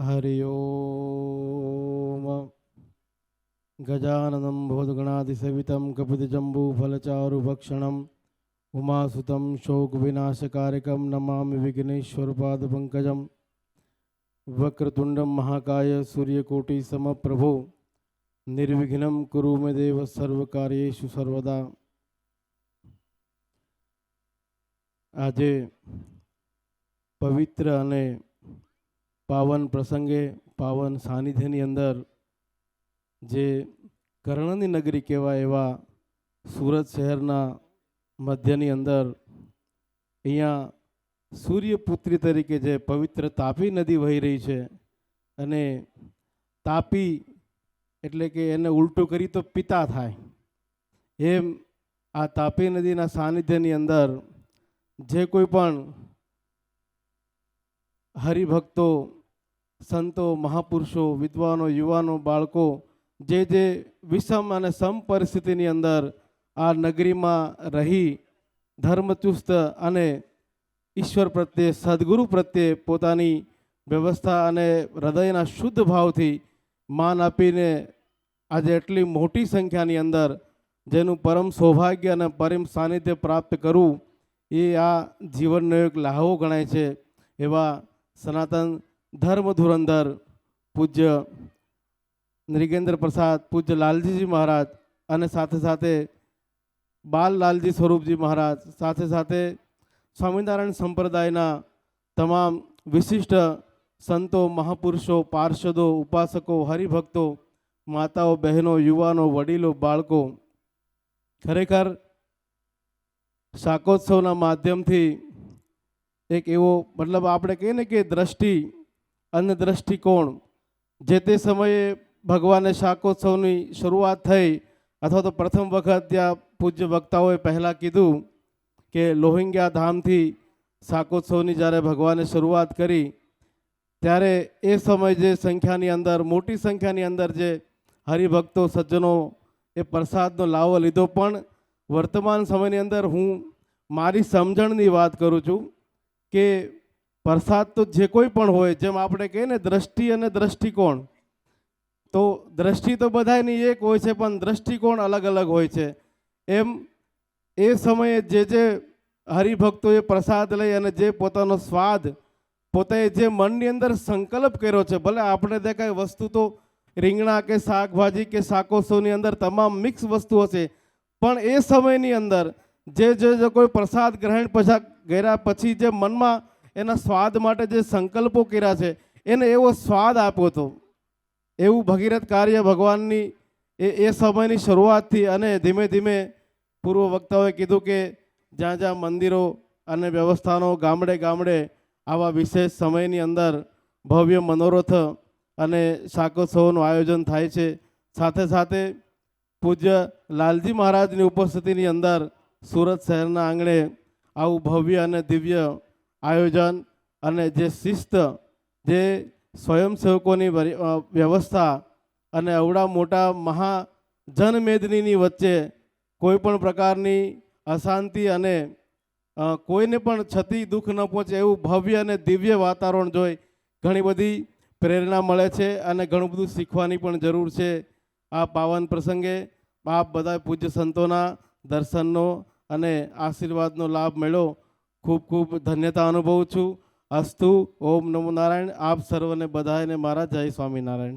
हरि ओम। गजाननं भूतगणादिसेवितं शोक उमासुतं नमा नमामि विघ्नेश्वरपादपङ्कजं वक्रतुंड महाकाय सूर्यकोटिसमप्रभो। निर्विघ्न कुरु मे देव सर्वदा। आज पवित्र પાવન પ્રસંગે, પાવન સાનિધ્યની અંદર જે કર્ણની નગરી કહેવાય એવા સુરત શહેરના મધ્યની અંદર અહીંયા સૂર્યપુત્રી તરીકે જે પવિત્ર તાપી નદી વહી રહી છે અને તાપી એટલે કે એને ઉલટું કરી તો પિતા થાય. એમ આ તાપી નદીના સાનિધ્યની અંદર જે કોઈ પણ હરિભક્તો સંતો, મહાપુરુષો, વિદ્વાનો, યુવાનો, બાળકો જે જે વિષમ અને સમ પરિસ્થિતિની અંદર આ નગરીમાં રહી ધર્મચુસ્ત અને ઈશ્વર પ્રત્યે, સદગુરુ પ્રત્યે પોતાની વ્યવસ્થા અને હૃદયના શુદ્ધ ભાવથી માન આપીને આજે એટલી મોટી સંખ્યાની અંદર જેનું પરમ સૌભાગ્ય અને પરમ સાનિધ્ય પ્રાપ્ત કરવું એ આ જીવનનો એક લાહવો ગણાય છે એવા સનાતન ધર્મ ધુરંધર પૂજ્ય નૃગેન્દ્ર પ્રસાદ પૂજ્ય લાલજીજી મહારાજ અને સાથે સાથે બાલ લાલજી સ્વરૂપજી મહારાજ સાથે સાથે સ્વામિનારાયણ સંપ્રદાયના તમામ વિશિષ્ટ સંતો મહાપુરુષો પાર્ષદો ઉપાસકો હરિભક્તો માતાઓ બહેનો યુવાનો વડીલો બાળકો ખરેખર શાકોત્સવના માધ્યમથી એક એવો, મતલબ આપણે કહીએ ને કે દ્રષ્ટિ અને દ્રષ્ટિકોણ, જે તે સમયે ભગવાને શાકોત્સવની શરૂઆત થઈ, અથવા તો પ્રથમ વખત ત્યાં પૂજ્ય વક્તાઓએ પહેલાં કીધું કે લોહિંગ્યા ધામથી શાકોત્સવની જ્યારે ભગવાને શરૂઆત કરી, ત્યારે એ સમય જે સંખ્યાની અંદર, મોટી સંખ્યાની અંદર જે હરિભક્તો, સજ્જનો એ પ્રસાદનો લાવો લીધો, પણ વર્તમાન સમયની અંદર હું મારી સમજણની વાત કરું છું કે પ્રસાદ તો જે કોઈ પણ હોય, જેમ આપણે કહીએ ને દ્રષ્ટિ અને દ્રષ્ટિકોણ, તો દ્રષ્ટિ તો બધાની એક હોય છે, પણ દ્રષ્ટિકોણ અલગ અલગ હોય છે. એમ એ સમયે જે જે હરિભક્તોએ પ્રસાદ લઈ અને જે પોતાનો સ્વાદ પોતે જે મનની અંદર સંકલ્પ કર્યો છે, ભલે આપણે દેખાય વસ્તુ તો રીંગણા કે શાકભાજી કે શાકોસોની અંદર તમામ મિક્સ વસ્તુ હશે, પણ એ સમયની અંદર જે જે કોઈ પ્રસાદ ગ્રહણ પછા ગયા પછી જે મનમાં એના સ્વાદ માટે જે સંકલ્પો કર્યા છે, એને એવો સ્વાદ આપ્યો હતો. એવું ભગીરથ કાર્ય ભગવાનની એ એ સમયની શરૂઆતથી અને ધીમે ધીમે પૂર્વ વક્તાઓએ કીધું કે જ્યાં જ્યાં મંદિરો અને વ્યવસ્થાનો ગામડે ગામડે આવા વિશેષ સમયની અંદર ભવ્ય મનોરથ અને શાકોત્સવનું આયોજન થાય છે. સાથે સાથે પૂજ્ય લાલજી મહારાજની ઉપસ્થિતિની અંદર સુરત શહેરના આંગણે આવું ભવ્ય અને દિવ્ય આયોજન અને જે શિસ્ત, જે સ્વયંસેવકોની વ્યવસ્થા અને અવડા મોટા મહાજનમેદનીની વચ્ચે કોઈ પણ પ્રકારની અશાંતિ અને કોઈને પણ છતી દુઃખ ન પહોંચે એવું ભવ્ય અને દિવ્ય વાતાવરણ જોઈ ઘણી બધી પ્રેરણા મળે છે અને ઘણું બધું શીખવાની પણ જરૂર છે. આ પાવન પ્રસંગે આપ બધા પૂજ્ય સંતોના દર્શનનો અને આશીર્વાદનો લાભ મળ્યો ખૂબ ખૂબ ધન્યતા અનુભવું છું. અસ્તુ, ઓમ નમો નારાયણ. આપ સર્વને બધાને મારા જય સ્વામિનારાયણ.